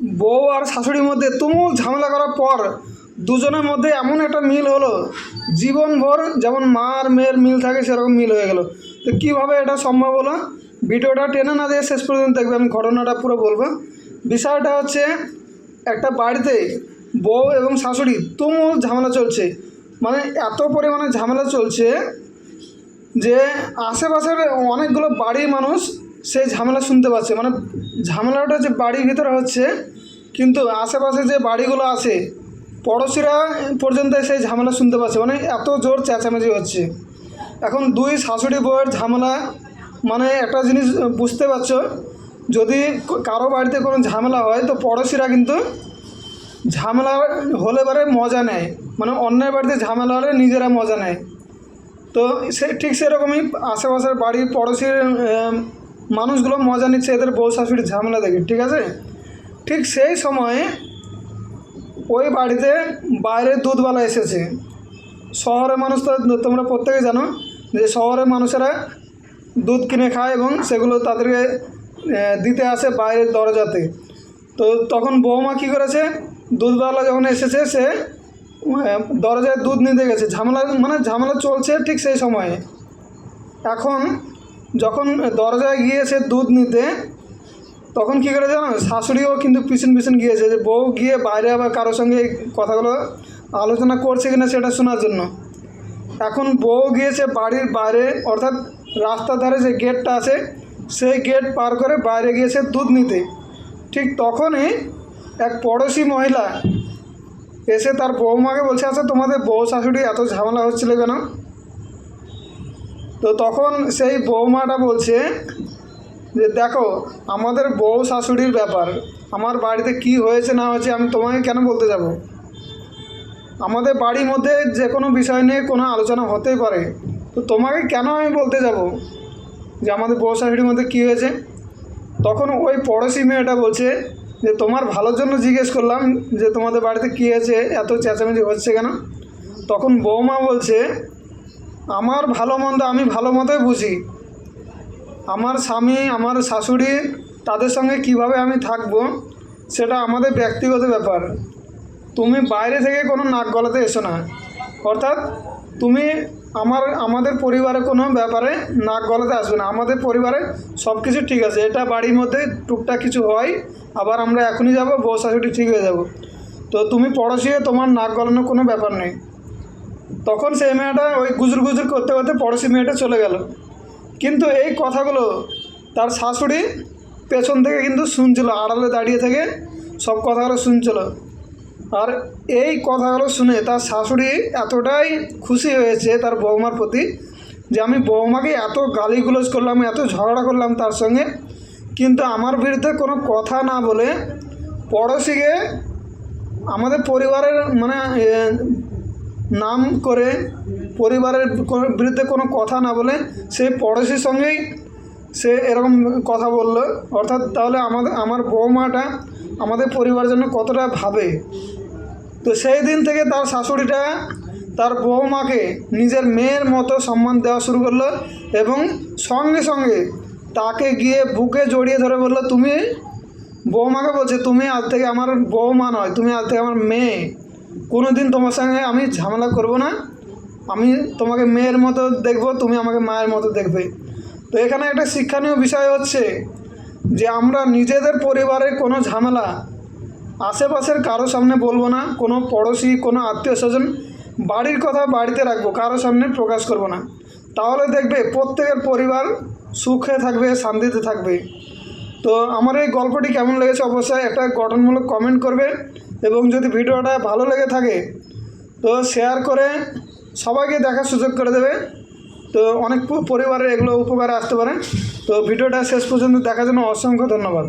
বউ আর শাশুড়ির মধ্যে তুমুল ঝামেলা করার পর দুজনের মধ্যে এমন একটা মিল হলো, জীবনভর যেমন মা আর মেয়ের মিল থাকে সেরকম মিল হয়ে গেল। তো কীভাবে এটা সম্ভব হলো? ভিডিওটা টেনে না দিয়ে শেষ পর্যন্ত দেখবে, আমি ঘটনাটা পুরো বলব। বিষয়টা হচ্ছে, একটা বাড়িতে বউ এবং শাশুড়ি তুমুল ঝামেলা চলছে। মানে এত পরিমাণে ঝামেলা চলছে যে আশেপাশের অনেকগুলো বাড়ির মানুষ সেই ঝামেলা শুনতে পাচ্ছে। মানে ঝামেলাটা যে বাড়ির ভিতরে হচ্ছে, কিন্তু আশেপাশে যে বাড়িগুলো আছে, পড়োশিরা পর্যন্ত সেই ঝামেলা শুনতে পাচ্ছে। মানে এত জোর চেঁচামেচি হচ্ছে। এখন দুই শাশুড়ি বউয়ের ঝামেলা মানে একটা জিনিস বুঝতে পারছ, যদি কারও বাড়িতে কোনো ঝামেলা হয়, তো পড়োশিরা কিন্তু ঝামেলা হলে পরে মজা নেয়। মানে অন্যের বাড়িতে ঝামেলা হলে নিজেরা মজা নেয়। তো সে ঠিক সেরকমই আশেপাশের বাড়ির পড়োশির মানুষগুলো মজা নিচ্ছে, এদের বউ শাশুড়ির ঝামেলা দেখে, ঠিক আছে? ঠিক সেই সময়ে ওই বাড়িতে বাইরে দুধওয়ালা এসেছে। শহরের মানুষ তো তোমরা প্রত্যেকে জানো যে শহরের মানুষেরা দুধ কিনে খায় এবং সেগুলো তাদেরকে দিতে আসে বাইরের দরজাতে। তো তখন বৌমা কী করেছে? দুধওয়ালা যখন এসেছে, সে দরজায় দুধ নিতে গেছে। ঝামেলা মানে ঝামেলা চলছে ঠিক সেই সময়ে। এখন যখন দরজায় গিয়েছে দুধ নিতে, তখন কী করে জানো, শাশুড়িও কিন্তু পিছন পিছন গিয়েছে যে বউ গিয়ে বাইরে আবার কারোর সঙ্গে কথাগুলো আলোচনা করছে কিনা সেটা শোনার জন্য। এখন বউ গিয়েছে বাড়ির বাইরে, অর্থাৎ রাস্তার ধারে যে গেটটা আছে, সেই গেট পার করে বাইরে গিয়েছে দুধ নিতে। ঠিক তখনই এক পড়োশি মহিলা এসে তার বৌমাকে বলছে আচ্ছা তোমাদের বউ শাশুড়ি এত ঝামেলা হচ্ছিল কেন? তো তখন সেই বৌমাটা বলছে যে, দেখো, আমাদের বউ শাশুড়ির ব্যাপার। আমার বাড়িতে কি হয়েছে না হয়েছে আমি তোমাকে কেন বলতে যাব? আমাদের বাড়ির মধ্যে যে কোনো বিষয় নিয়ে কোনো আলোচনা হতেই পারে। তো তোমাকে কেন আমি বলতে যাব? যে, আমাদের বউ শাশুড়ির মধ্যে কী হয়েছে? তখন ওই পড়োশি মেয়েটা বলছে যে, তোমার ভালোর জন্য জিজ্ঞেস করলাম যে, তোমাদের বাড়িতে কী হয়েছে? এত চেঁচামেচি হচ্ছে কেন? তখন বৌমা বলছে আমার ভালো মন্দ আমি ভালো মতোই বুঝি। আমার স্বামী, আমার শাশুড়ি তাদের সঙ্গে কীভাবে আমি থাকব, সেটা আমাদের ব্যক্তিগত ব্যাপার। তুমি বাইরে থেকে কোনো নাক গলাতে এসো না। অর্থাৎ তুমি আমার, আমাদের পরিবারে কোনো ব্যাপারে নাক গলাতে আসবে না। আমাদের পরিবারে সব কিছু ঠিক আছে। এটা বাড়ির মধ্যে টুকটাক কিছু হয়, আবার আমরা এখনই যাব, বউ শাশুড়ি ঠিক হয়ে যাব। তো তুমি পড়োশি তোমার নাক গলানোর কোনো ব্যাপার নেই। তখন সেই মেয়েটা ওই গুজর গুজর করতে করতে পড়োশি মেয়েটা চলে গেল। কিন্তু এই কথাগুলো তার শাশুড়ি পেছন থেকে কিন্তু শুনছিল, আড়ালে দাঁড়িয়ে থেকে সব কথাগুলো শুনছিল। আর এই কথাগুলো শুনে তার শাশুড়ি এতটাই খুশি হয়েছে তার বৌমার প্রতি যে আমি বৌমাকে এত গালিগুলোজ করলাম, এত ঝগড়া করলাম তার সঙ্গে। কিন্তু আমার বিরুদ্ধে কোনো কথা না বলে পড়োশিকে আমাদের পরিবারের মানে নাম করে পরিবারের বিরুদ্ধে কোনো কথা না বলে সেই পড়োশির সঙ্গেই সে এরকম কথা বলল। অর্থাৎ তাহলে আমাদের আমার বৌমাটা আমাদের পরিবার জন্য কতটা ভাবে? তো সেই দিন থেকে তার শাশুড়িটা তার বৌমাকে নিজের মেয়ের মতো সম্মান দেওয়া শুরু করল এবং সঙ্গে সঙ্গে তাকে গিয়ে বুকে জড়িয়ে ধরে বলল, তুমি বৌমাকে বলছে, তুমি আজ থেকে আমার বৌমা নয়, তুমি আজ থেকে আমার মেয়ে। কোনো দিন তোমার সঙ্গে আমি ঝামেলা করব না। আমি তোমাকে মেয়ের মতো দেখব, তুমি আমাকে মায়ের মতো দেখবে। তো এখানে একটা শিক্ষণীয় বিষয় হচ্ছে যে আমরা নিজেদের পরিবারের কোনো ঝামেলা আশেপাশের কারও সামনে বলব না, কোনো পড়োশি, কোনো আত্মীয় স্বজন বাড়ির কথা বাড়িতে রাখব, কারও সামনে প্রকাশ করব না। তাহলে দেখবে প্রত্যেকের পরিবার সুখে থাকবে, শান্তিতে থাকবে। তো আমার এই গল্পটি কেমন লেগেছে অবশ্যই একটা গঠনমূলক কমেন্ট করবে। এবং যদি ভিডিওটা ভালো লেগে থাকে, তো শেয়ার করে সবাইকে দেখার সুযোগ করে দেবে। তো অনেক পরিবারের এগুলো উপকারে আসতে পারে। তো ভিডিওটা শেষ পর্যন্ত দেখার জন্য অসংখ্য ধন্যবাদ।